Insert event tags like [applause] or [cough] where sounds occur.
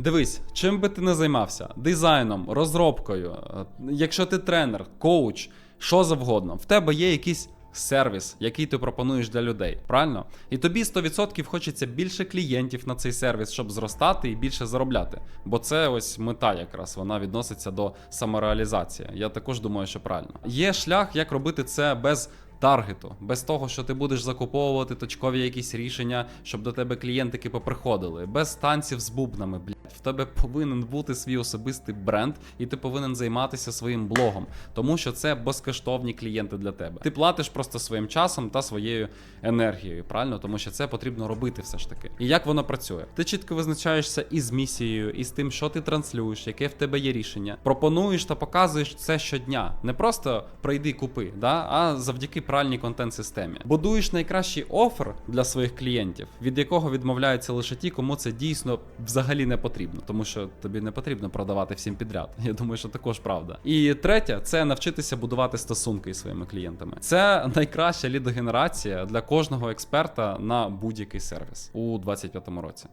Дивись, чим би ти не займався: дизайном, розробкою, е, якщо ти тренер, коуч, що завгодно, в тебе є якийсь. Сервіс, який ти пропонуєш для людей, правильно? І тобі 100% хочеться більше клієнтів на цей сервіс, щоб зростати і більше заробляти. Бо це ось мета, якраз вона відноситься до самореалізації. Я також думаю, що правильно. Є шлях, як робити це без таргету, без того, що ти будеш закуповувати точкові якісь рішення, щоб до тебе клієнтики поприходили, без танців з бубнами. Блядь, в тебе повинен бути свій особистий бренд, і ти повинен займатися своїм блогом, тому що це безкоштовні клієнти для тебе. Ти платиш просто своїм часом та своєю енергією, правильно? Тому що це потрібно робити все ж таки. І як воно працює? Ти чітко визначаєшся із місією, і з тим, що ти транслюєш, яке в тебе є рішення. Пропонуєш та показуєш це щодня. Не просто прийди купи, да? а завдяки правильній контент-системі. Будуєш найкращий офер для своїх клієнтів, від якого відмовляються лише ті, кому це дійсно взагалі не потрібно, тому що тобі не потрібно продавати всім підряд. [laughs] Я думаю, що також правда. І третє це навчитися будувати стосунки із своїми клієнтами. Це найкраща лідогенерація для кожного експерта на будь-який сервіс у 2025 році.